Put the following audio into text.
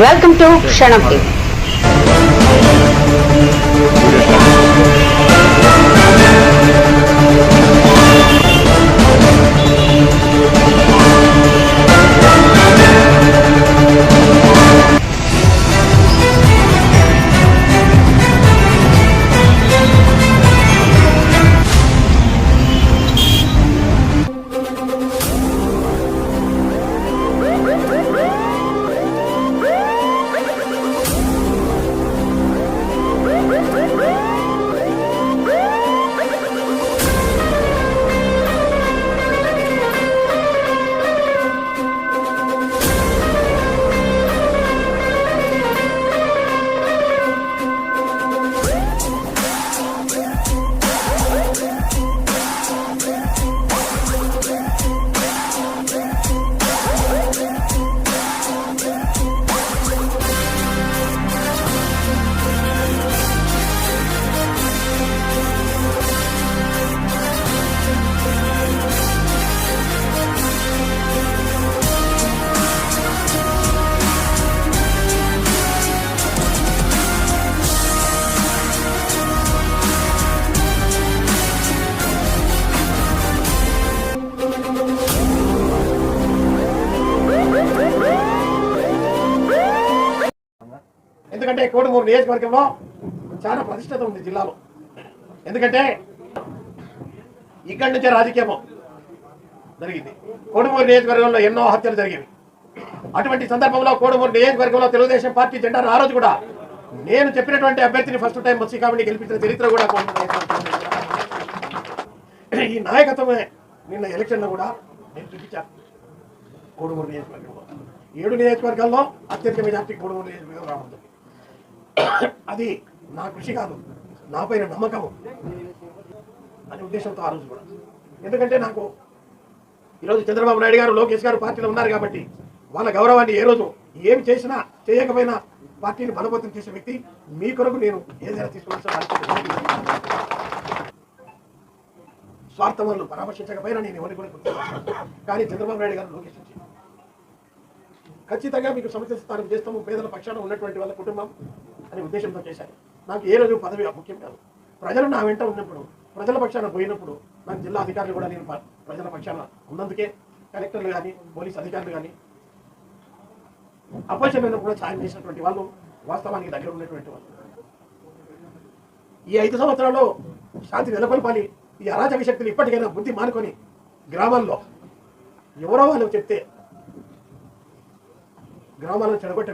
Welcome to క్షణం ఎందుకంటే కోటమూరు నియోజకవర్గంలో చాలా ప్రతిష్టత ఉంది జిల్లాలో. ఎందుకంటే ఇక్కడి నుంచే రాజకీయము జరిగింది. కోటమూరు నియోజకవర్గంలో ఎన్నో హత్యలు జరిగేవి అటువంటి సందర్భంలో కోడమూరు నియోజకవర్గంలో తెలుగుదేశం పార్టీ జెండాను ఆ రోజు కూడా నేను చెప్పినటువంటి అభ్యర్థిని ఫస్ట్ టైం బస్సీ కాబట్టి గెలిపించిన చరిత్ర కూడా ఈ నాయకత్వమే నిన్న ఎలక్షన్లో కూడా నేను చూపించాను. కోడుమూరు నియోజకవర్గంలో. ఏడు నియోజకవర్గాల్లో అత్యధిక మెజార్టీ కోడుమూరు నియోజకవర్గం రావడం అది నా కృషి కాదు. నాపైన నమ్మకము నమ్మకం. అనే ఉద్దేశంతో ఆ రోజు కూడా. ఎందుకంటే నాకు ఈరోజు చంద్రబాబు నాయుడు గారు లోకేష్ గారు పార్టీలో ఉన్నారు కాబట్టి వాళ్ళ గౌరవాన్ని ఏ రోజు ఏమి చేసినా చేయకపోయినా పార్టీని బలవంతం చేసే వ్యక్తి మీ కొరకు నేను ఏదైనా తీసుకోవాల్సిన బాధ్యత స్వార్థం వాళ్ళు పరామర్శించకపోయినా నేను ఎవరిని కూడా కానీ చంద్రబాబు నాయుడు గారు లోకేష్ ఖచ్చితంగా మీకు సమస్య స్థానం చేస్తాము. పేదల పక్షాన ఉన్నటువంటి వాళ్ళ కుటుంబం. అనే ఉద్దేశంతో చేశాను నాకు ఏ రోజు పదవి ముఖ్యం కాదు. ప్రజలు నా వెంట ఉన్నప్పుడు ప్రజల పక్షాన పోయినప్పుడు నాకు జిల్లా అధికారులు కూడా నేను ప్రజల పక్షాన ఉన్నందుకే కలెక్టర్లు కానీ పోలీస్ అధికారులు కానీ అపోజిషన్ కూడా సాయం చేసినటువంటి వాళ్ళు వాస్తవానికి దగ్గర ఉన్నటువంటి వాళ్ళు. ఈ ఐదు సంవత్సరాల్లో శాంతి నెలకొల్పాలి. ఈ అరాచక శక్తులు ఇప్పటికైనా బుద్ధి మానుకొని గ్రామాల్లో ఎవరో వాళ్ళు చెప్తే గ్రామాలను చెడగొట్టే